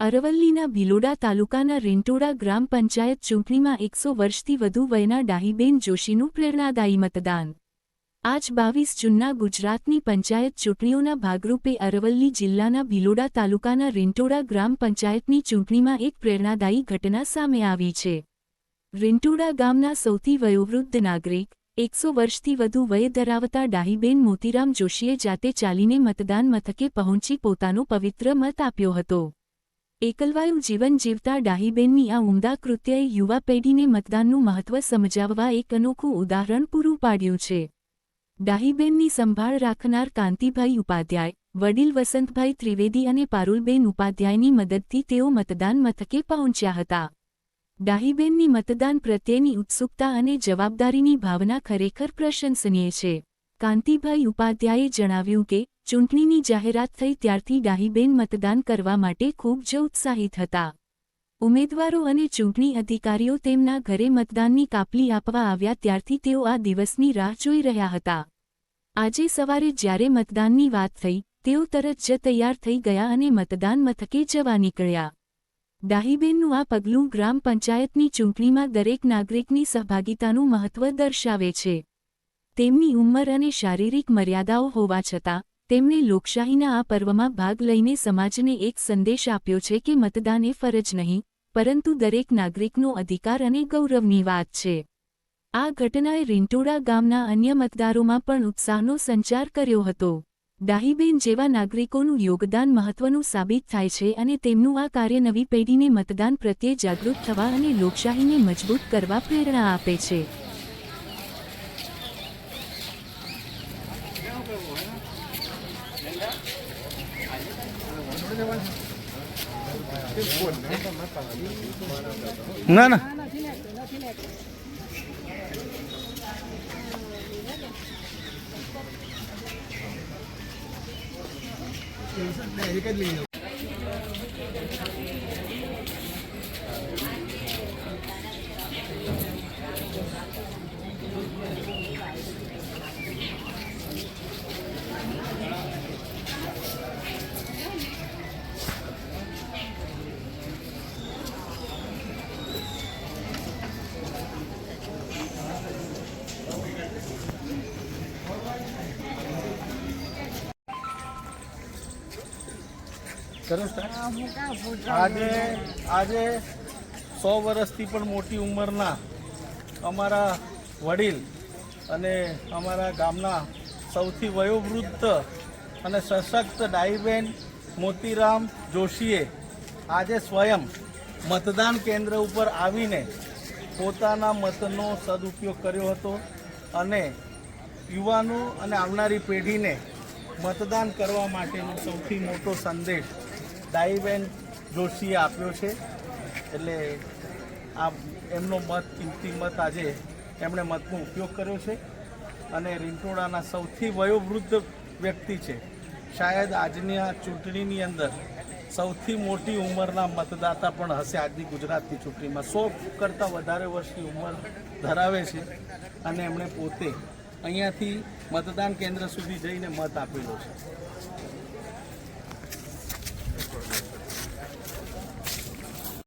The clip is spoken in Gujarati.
અરવલ્લીના ભિલોડા તાલુકાના રેન્ટોડા ગ્રામ પંચાયત ચૂંટણીમાં એકસો વર્ષથી વધુ વયના ડાહીબેન જોશીનું પ્રેરણાદાયી મતદાન. આજ બાવીસ જૂનના ગુજરાતની પંચાયત ચૂંટણીઓના ભાગરૂપે અરવલ્લી જિલ્લાના ભિલોડા તાલુકાના રેન્ટોડા ગ્રામ પંચાયતની ચૂંટણીમાં એક પ્રેરણાદાયી ઘટના સામે આવી છે. રેન્ટોડા ગામના સૌથી વયોવૃદ્ધ નાગરિક, એકસો વર્ષથી વધુ વય ધરાવતા ડાહીબેન મોતીરામ જોશીએ જાતે ચાલીને મતદાન મથકે પહોંચી પોતાનો પવિત્ર મત આપ્યો હતો. એકલવાયું જીવન જીવતા ડાહીબેનની આ ઉમદા કૃત્યએ યુવા પેઢીને મતદાનનું મહત્વ સમજાવવા એક અનોખું ઉદાહરણ પૂરું પાડ્યું છે. ડાહીબેનની સંભાળ રાખનાર કાંતિભાઈ ઉપાધ્યાય, વડીલ વસંતભાઈ ત્રિવેદી અને પારુલબેન ઉપાધ્યાયની મદદથી તેઓ મતદાન મથકે પહોંચ્યા હતા. ડાહીબેનની મતદાન પ્રત્યેની ઉત્સુકતા અને જવાબદારીની ભાવના ખરેખર પ્રશંસનીય છે. કાંતિભાઈ ઉપાધ્યાયે જણાવ્યું કે ચૂંટણીની જાહેરાત થઈ ત્યારથી ડાહીબેન મતદાન કરવા માટે ખૂબ જ ઉત્સાહિત હતા. ઉમેદવારો અને ચૂંટણી અધિકારીઓ તેમના ઘરે મતદાનની કાપલી આપવા આવ્યા ત્યારથી તેઓ આ દિવસની રાહ જોઈ રહ્યા હતા. આજે સવારે જ્યારે મતદાનની વાત થઈ, તેઓ તરત જ તૈયાર થઈ ગયા અને મતદાન મથકે જવા નીકળ્યા. ડાહીબેનનું આ પગલું ગ્રામ પંચાયતની ચૂંટણીમાં દરેક નાગરિકની સહભાગિતાનું મહત્વ દર્શાવે છે. તેમની ઉંમર અને શારીરિક મર્યાદાઓ હોવા છતાં તેમણે લોકશાહીના આ પર્વમાં ભાગ લઈને સમાજને એક સંદેશ આપ્યો છે કે મતદાન એ ફરજ નહીં, પરંતુ દરેક નાગરિકનો અધિકાર અને ગૌરવની વાત છે. આ ઘટનાએ રિન્ટોડા ગામના અન્ય મતદારોમાં પણ ઉત્સાહનો સંચાર કર્યો હતો. ડાહીબેન જેવા નાગરિકોનું યોગદાન મહત્વનું સાબિત થાય છે અને તેમનું આ કાર્ય નવી પેઢીને મતદાન પ્રત્યે જાગૃત થવા અને લોકશાહીને મજબૂત કરવા પ્રેરણા આપે છે. ના ના. આજે આજે સો વર્ષથી પણ મોટી ઉંમરના અમારા વડીલ અને અમારા ગામના સૌથી વયોવૃદ્ધ અને સશક્ત ડાઈબેન મોતીરામ જોશીએ આજે સ્વયં મતદાન કેન્દ્ર ઉપર આવીને પોતાના મતનો સદુપયોગ કર્યો હતો અને યુવાનો અને આવનારી પેઢીને મતદાન કરવા માટેનો સૌથી મોટો સંદેશ ડાઈબેન જોશીએ આપ્યો છે. એટલે આ એમનો મત, કિંમતી મત આજે એમણે મતનો ઉપયોગ કર્યો છે. અને રીંટોડાના સૌથી વયોવૃદ્ધ વ્યક્તિ છે. શાયદ આજની આ ચૂંટણીની અંદર સૌથી મોટી ઉંમરના મતદાતા પણ હશે આજની ગુજરાતની ચૂંટણીમાં. સો કરતાં વધારે વર્ષની ઉંમર ધરાવે છે. અને એમણે પોતે અહીંયાથી મતદાન કેન્દ્ર સુધી જઈને મત આપેલો છે.